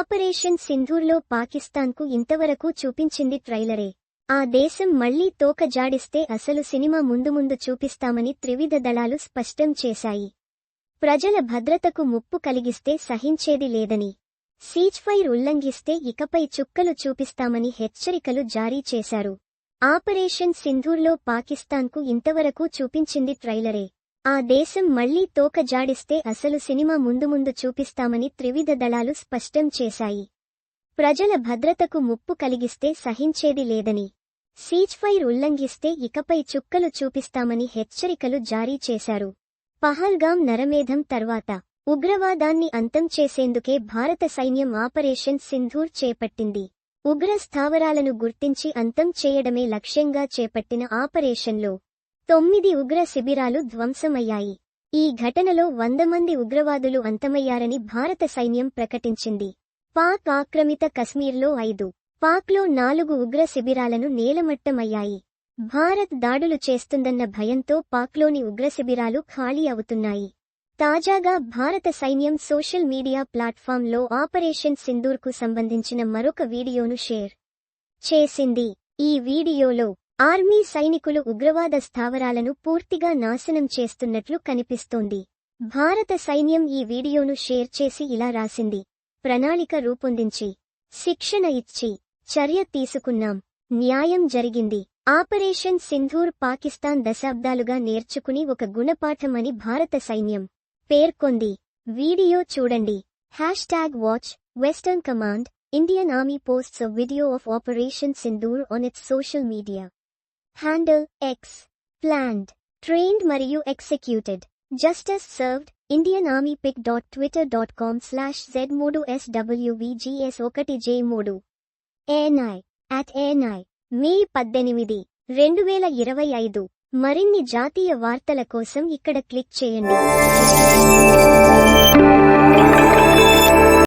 Operation సింధూర్లో పాకిస్తాన్కు ఇంతవరకు చూపించింది ట్రైలరే. ఆ దేశం మళ్ళీ తోక జాడిస్తే అసలు సినిమా ముందు ముందు చూపిస్తామని త్రివిధ దళాలు స్పష్టం చేశాయి. ప్రజల భద్రతకు ముప్పు కలిగిస్తే సహించేది లేదని. సీజ్ఫైర్ ఉల్లంఘిస్తే ఇకపై చుక్కలు చూపిస్తామని హెచ్చరికలు జారీ చేశారు. ఆపరేషన్ సింధూర్లో పాకిస్తాన్కు ఇంతవరకు చూపించింది ట్రైలరే. ఆ దేశం మళ్ళీ తోక జాడిస్తే అసలు సినిమా ముందు ముందు చూపిస్తామని త్రివిధ దళాలు స్పష్టం చేశాయి. ప్రజల భద్రతకు ముప్పు కలిగిస్తే సహించేది లేదని. సీజ్ఫైర్ ఉల్లంఘిస్తే ఇకపై చుక్కలు చూపిస్తామని హెచ్చరికలు జారీ చేశారు. పహల్గాం నరమేధం తర్వాత ఉగ్రవాదాన్ని అంతం చేసేందుకే భారత సైన్యం ఆపరేషన్ సింధూర్ చేపట్టింది. ఉగ్ర స్థావరాలను గుర్తించి అంతం చేయడమే లక్ష్యంగా చేపట్టిన ఆపరేషన్లో తొమ్మిది ఉగ్ర శిబిరాలు ధ్వంసమయ్యాయి. ఈ ఘటనలో వంద మంది ఉగ్రవాదులు అంతమయ్యారని భారత సైన్యం ప్రకటించింది. పాక్ ఆక్రమిత కశ్మీర్లో ఐదు పాక్లో నాలుగు ఉగ్ర శిబిరాలను నేలమట్టమయ్యాయి. భారత్ దాడులు చేస్తుందన్న భయంతో పాక్లోని ఉగ్ర శిబిరాలు ఖాళీ అవుతున్నాయి. తాజాగా భారత సైన్యం సోషల్ మీడియా ప్లాట్ఫామ్లో ఆపరేషన్ సింధూర్కు సంబంధించిన మరొక వీడియోను షేర్ చేసింది. ఈ వీడియోలో ఆర్మీ సైనికులు ఉగ్రవాద స్థావరాలను పూర్తిగా నాశనం చేస్తున్నట్లు కనిపిస్తోంది. భారత సైన్యం ఈ వీడియోను షేర్ చేసి ఇలా రాసింది. ప్రణాళిక రూపొందించి శిక్షణ ఇచ్చి చర్య తీసుకున్నాం. న్యాయం జరిగింది. ఆపరేషన్ సింధూర్ పాకిస్తాన్ దశాబ్దాలుగా నేర్చుకుని ఒక గుణపాఠమని భారత సైన్యం పేర్కొంది. వీడియో చూడండి. Hashtag watch western command Indian army posts a video of Operation Sindoor on its social media. Handle X planned trained మరియు executed justice served Indian army pic dot Twitter dot com slash Z మూడు S SWBGS ఒకటి J మూడు ఏనాయ్ at ఏనాయ్ మే పద్దెనిమిది రెండు వేల ఇరవై ఐదు మరిన్ని జాతీయ వార్తల కోసం ఇక్కడ క్లిక్ చేయండి